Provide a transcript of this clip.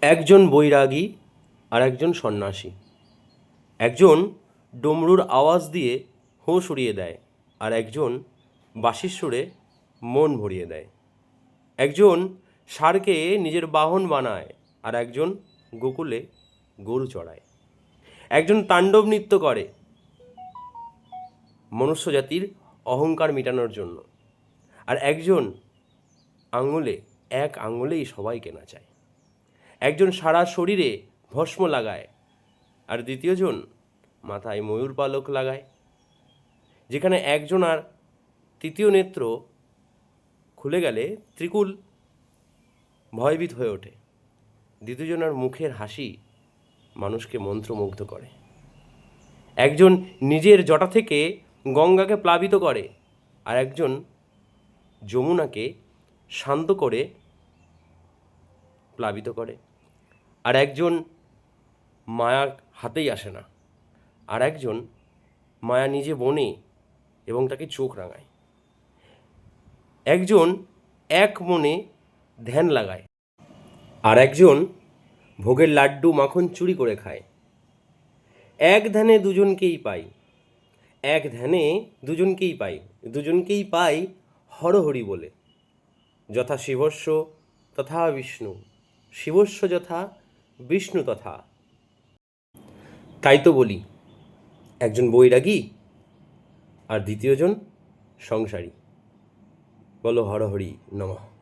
একজন বৈরাগী আর একজন সন্ন্যাসী। একজন ডমরুর আওয়াজ দিয়ে হোঁশ উড়িয়ে দেয় আর একজন বাঁশির সুরে মন ভরিয়ে দেয়। একজন ষাঁড়কে নিজের বাহন বানায় আর একজন গোকুলে গরু চড়ায়। একজন তাণ্ডব নৃত্য করে মনুষ্য জাতির অহংকার মেটানোর জন্য। আর একজন আঙুলে, এক আঙুলেই সবাইকে নাচায়। একজন সারা শরীরে ভস্ম লাগায়। আর দ্বিতীয়জন মাথায় ময়ূর পালক লাগায়। যেখানে একজন আর তৃতীয় নেত্র খুলে গেলে ত্রিকুল ভয়ভীত হয়ে ওঠে। দ্বিতীয়জনের মুখের হাসি মানুষকে মন্ত্রমুগ্ধ করে। একজন নিজের জটা থেকে গঙ্গাকে প্লাবিত করে আর একজন যমুনাকে শান্ত করে প্লাবিত করে। আর একজন মায়া হাতেই আসে না। আর একজন মায়া নিজে বনে এবং তাকে চোখ রাঙায়। একজন এক মনে ধ্যান লাগায়। আর একজন ভোগের লাড্ডু মাখন চুরি করে খায়। এক ধ্যানে দুজনকেই পাই। এক ধ্যানে দুজনকেই পাই। দুজনকেই পাই হরহরি বলে। যথা শিবস্ব তথা বিষ্ণু। শিবস্ব যথা বিষ্ণু তথা। তাই তো বলি একজন বৈরাগী আর দ্বিতীয়জন সংসারী। বলো হরহরি নমঃ।